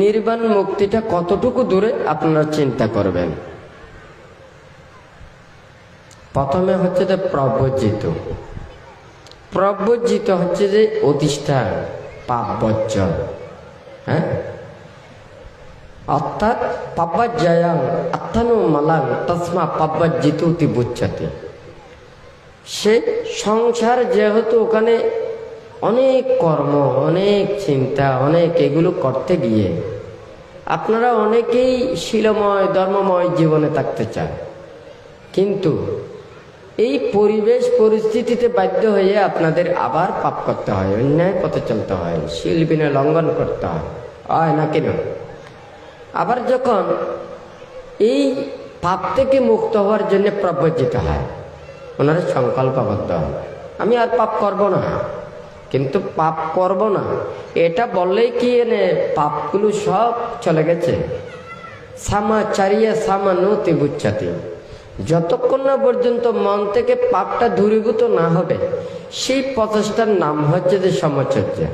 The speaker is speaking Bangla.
নির্বাণ মুক্তিটা কতটুকু দূরে আপনারা চিন্তা করবেন? প্রথমে হচ্ছে যে প্রবজ্জিত প্রবজ্জিত হচ্ছে যে অধিষ্ঠান, পাপ বর্জন হ্যাঁ? অর্থাৎ পাব্বাজ্জায়াং আত্মানু মালাং তসমা পাব্বাজ্জিত বুচ্ছাতে। সে সংসার যেহেতু ওখানে অনেক কর্ম, অনেক চিন্তা, অনেক এগুলো করতে গিয়ে আপনারা অনেকেই শিলময়, ধর্মময় জীবনে থাকতে চান কিন্তু এই পরিবেশ পরিস্থিতিতে বাধ্য হয়ে আপনাদের আবার পাপ করতে হয়, অন্যায় পথে চলতে হয়, শিল শিলবিনে লঙ্ঘন করতে হয়। না কেন? আবার যখন এই পাপ থেকে মুক্ত হওয়ার জন্য প্রবজ্জিত হয়, ওনারা সংকল্পবদ্ধ হয়, আমি আর পাপ করব না। কিন্তু পাপ করব না। এটা বললেই কি এনে পাপগুলো সব চলে গেছে? সামা চারিয়া সামা নতি যতক্ষণ না পর্যন্ত মন থেকে পাপটা দূরীভূত না হবে, সেই প্রচেষ্টার নাম হচ্ছে যে সমচর্যা।